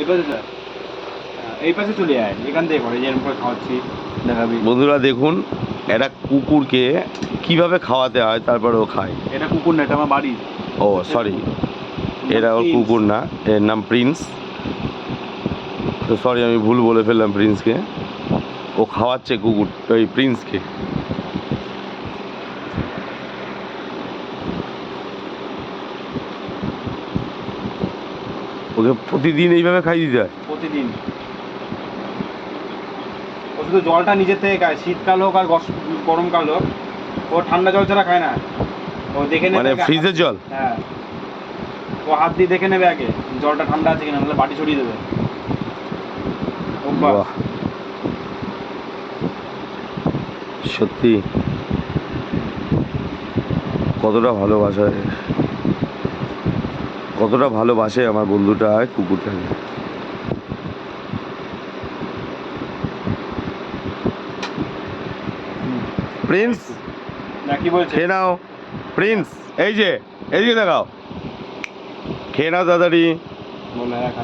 এই পাশে যা। এই পাশে চলে আয় এখান থেকে করে যেরকম করে খাওয়াচ্ছি দেখাবি। বন্ধুরা দেখুন একটা কুকুরকে কীভাবে খাওয়াতে হয় তারপরে ও খায়। এটা কুকুর না এটা আমার বাড়ি ও সরি এটা ওর কুকুর না এর নাম প্রিন্স তো সরি আমি ভুল বলে ফেললাম প্রিন্সকে ও খাওয়াচ্ছে কুকুর ওই প্রিন্সকে ওকে প্রতিদিন এইভাবে খাই দিতে হয়? প্রতিদিন। ও শুধু জলটা নিজের থেকে খায় শীতকাল হোক আর গরমকাল হোক ও ঠান্ডা জল ছাড়া খায় না। ও দেখে নেবে মানে ফ্রিজের জল? হ্যাঁ। ও হাত দিয়ে দেখে নেবে আগে জলটা ঠান্ডা আছে কিনা নাহলে বাটি ছড়িয়ে দেবে। বাহ। সত্যি। কতটা ভালোবাসা কতটা ভালোবাসে আমার বন্ধুটা কুকুরটাকে প্রিন্স খেয়ে নাও। প্রিন্স এই যে এইদিকে দেখাও। খেয়ে নাও তাড়াতাড়ি।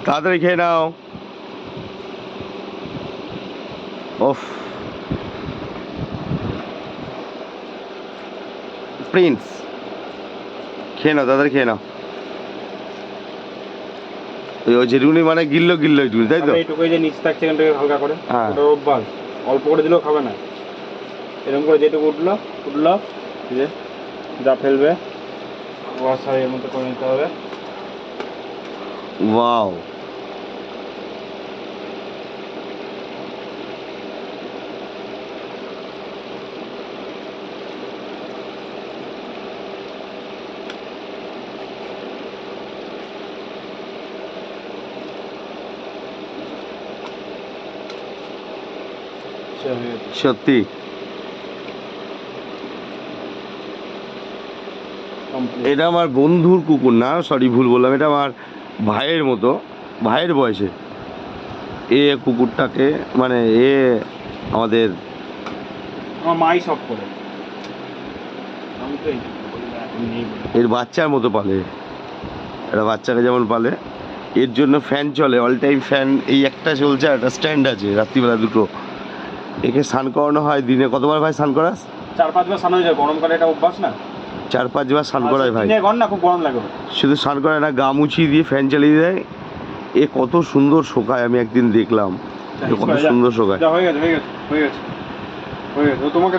তাড়াতাড়ি খেয়ে নাও। ওফ। প্রিন্স খেয়ে নাও তাড়াতাড়ি খেয়ে নাও। ওই যেটুকুনি মানে গিল্লো গিল্ল একটুকুনি তাই তো? এইটুকু যে নিচ থাকছে এখান থেকে হালকা করে হ্যাঁ। ওটা অভ্যাস। অল্প করে দিলেও খাবে না। এরকম করে যেটুকু উঠল উঠল যে যা ফেলবে বর্ষা এর মতো করে নিতে হবে। ওয়াও। সত্যি। এটা আমার বন্ধুর কুকুর না সরি ভুল বললাম এটা আমার ভাইয়ের মতো ভাইয়ের বয়সে। এ কুকুরটাকে মানে এ আমাদের আমার মাই সব করে। এর বাচ্চার মতো পালে। এটা বাচ্চাকে যেমন পালে এর জন্য ফ্যান চলে অল টাইম ফ্যান এই একটা চলছে আর একটা স্ট্যান্ড আছে রাত্রিবেলা দুটো। একে স্নান করানো হয় দিনে। কতবার ভাই স্নান করাস? চার পাঁচবার স্নান হয়ে যায়। গরমকালে এটা অভ্যাস না? চার পাঁচবার স্নান করায় ভাই। গরম না খুব গরম লাগে। শুধু স্নান করায় না গা মুছিয়ে দিয়ে ফ্যান চালিয়ে দেয়। এ কত সুন্দর শোকায় আমি একদিন দেখলাম। কত সুন্দর শোকায়। যা হয়ে গেছে হয়ে গেছে হয়ে গেছে হয়ে গেছে। তোমাকে